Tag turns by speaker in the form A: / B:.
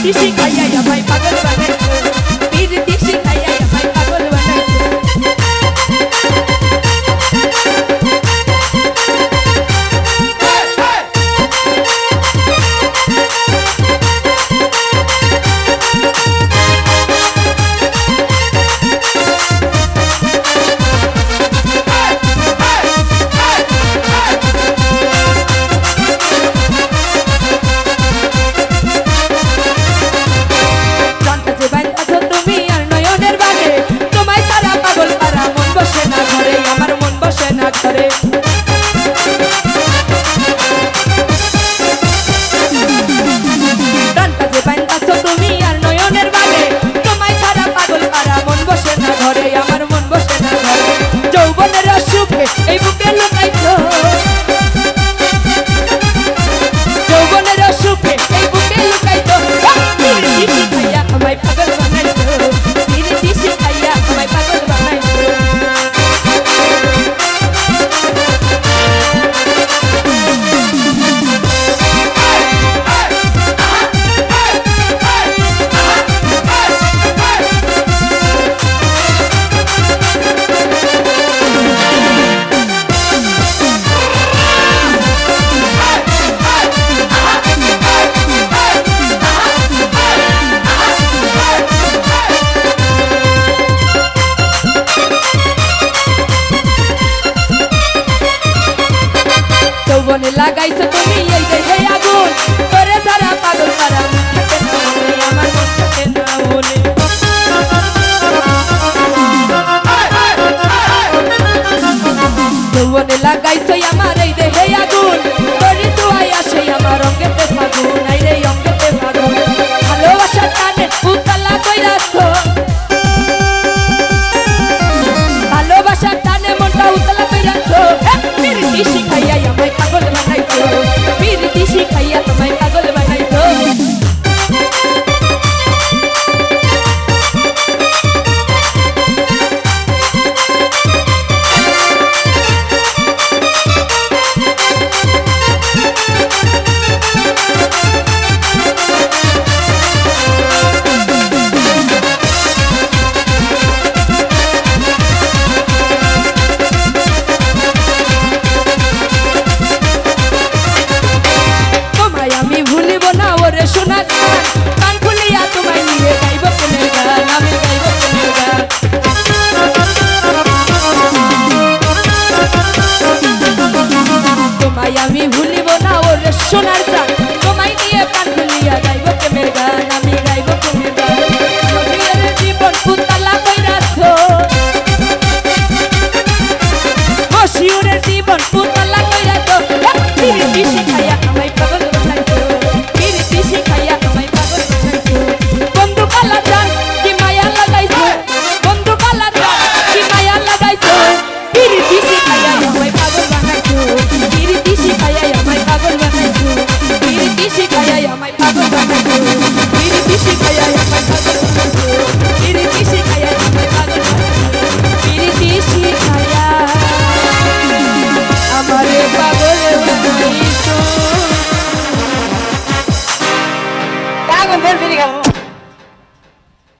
A: পিরিতি শিখাইয়া আমায় পাগল বানাইছো যৌবনে লাগাইছো ভুলিব না ওর সোনার চা তোমায় নিয়ে পান ভুলিয়া যাইব।